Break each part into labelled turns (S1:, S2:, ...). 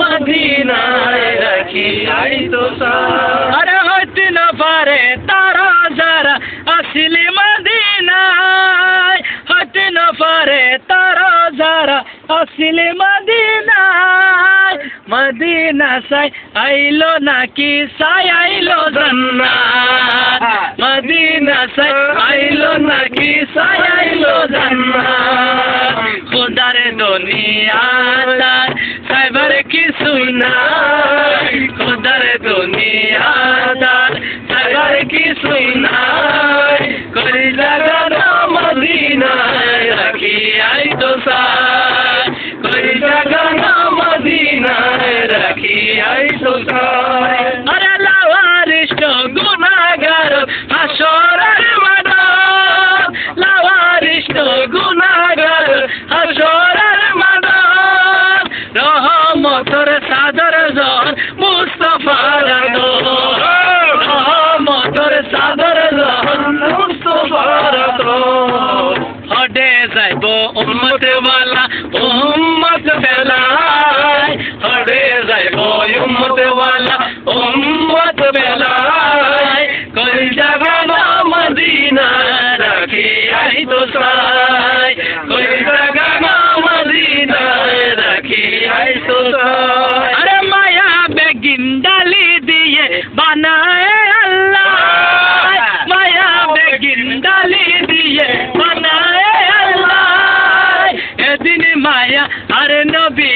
S1: মদিনায় রাখি, আই তো
S2: আরে হইতে না পারে তারা যারা আসলে মদিনায়। হইতে না পারে তারা যারা আসলে মদিনায়। মদিনা সাই আইলো নাকি সাই আইলো জান্নাত? মদিনা সাই আইলো নাকি সাই আইলো জান্নাত? খোদার দুনিয়া কিছুই নাই। খোদার দুনিয়াদার সাইবার কিছুই নাই। করি লাগানো মদিনায় রাখি আই তো সাই যাইব উম্মত ওয়ালা, উম্মত বেলায়। হডে যাইব উম্মত ওয়ালা, উম্মত বেলায়। কই জাগানা মদিনা রাখি আই তো সাই কই জাগানা মদিনা রাখি আই তো সাই আরে মায়া বেগিন ডালি দিয়ে বানায়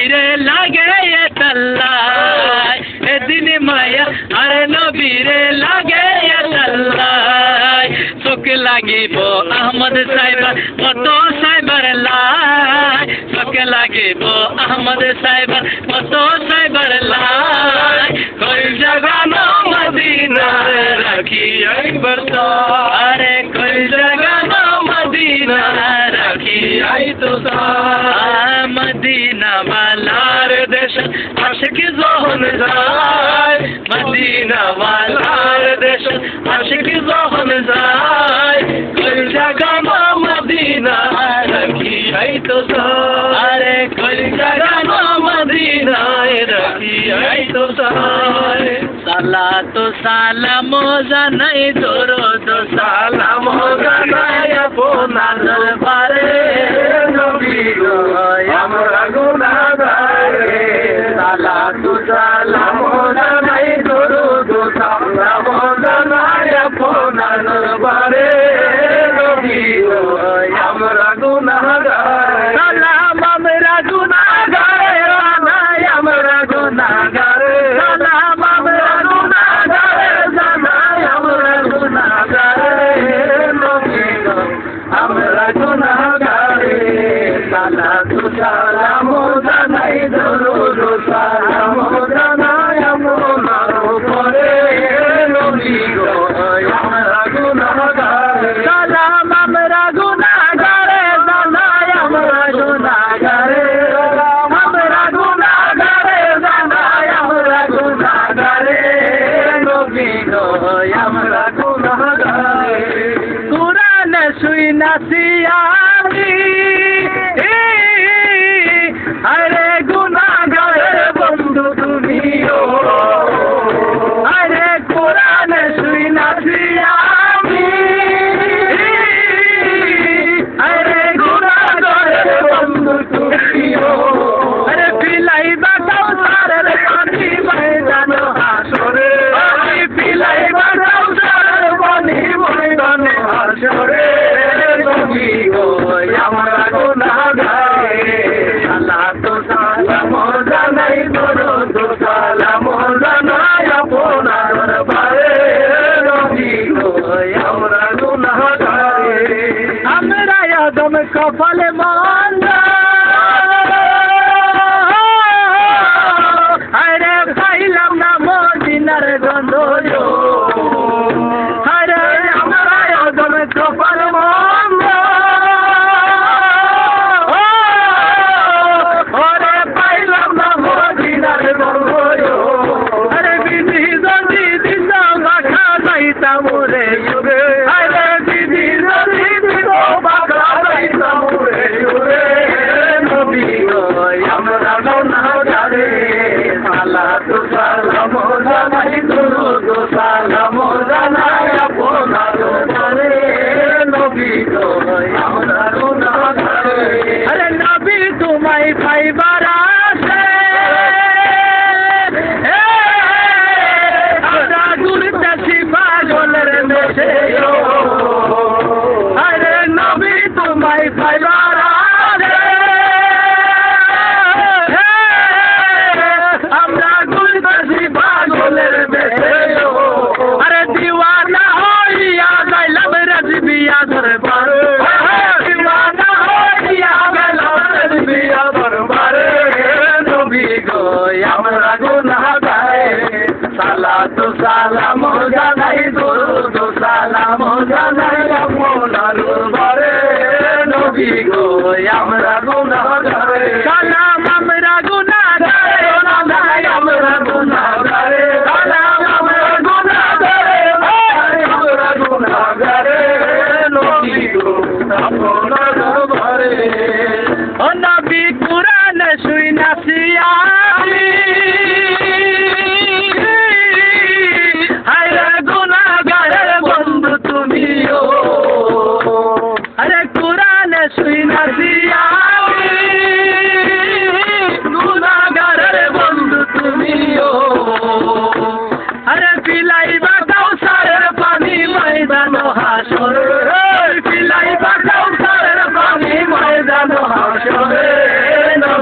S2: নবীরে লাগে এ তাল্লাই এদিন মায়া আরে নবীরে লাগে এ তাল্লাই চোখ লাগিব আহমদ সাইবার কত সাইবার লাই চোখ লাগিব আহমদ সাইবার কত সাইবার লাই মদিনা বালার দেশ, আশিক যখন যায়। মদিনা বালার দেশ, আশিক যখন যায়। কই জাগানো মদিনা রাখি আই তো আরে কই জাগানো মদিনায়, রাখি আই তো সালা তো সালাম জানাই দরদ, সালাম জানাই আপনার দরবারে। আমরা গুনাহগারে আমরা কোরআন সুই নাসিয়ারি Happy সালাতু সালাম জানাই দুরুদ সালাম জানাই আপনার দরবারে নবী গো আমরা গুনাহগারে। সালাম আমরা গুনাহগারে। জানাই আমরা গুনাহগারে। সালাম আমরা গুনাহগারে। আমরা গুনাহগারে। নবী গো আপনার দরবারে। ও নবী কুরআন শুই নাসিয়ামি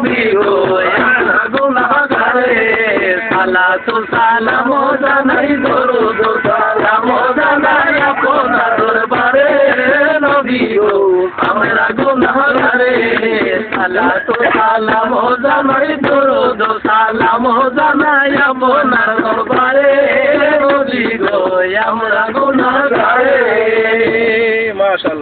S2: নবী গো গুনাহগারে সালাতু সালাম জানাই দরুদ সালাম জানাই আপনার দরবারে নবী গো আমরা গুনাহগারে সালাতু সালাম জানাই দরুদ সালাম জানাই আপনার দরবারে নবী গো আমরা গুনাহগারে মাশাআল্লাহ।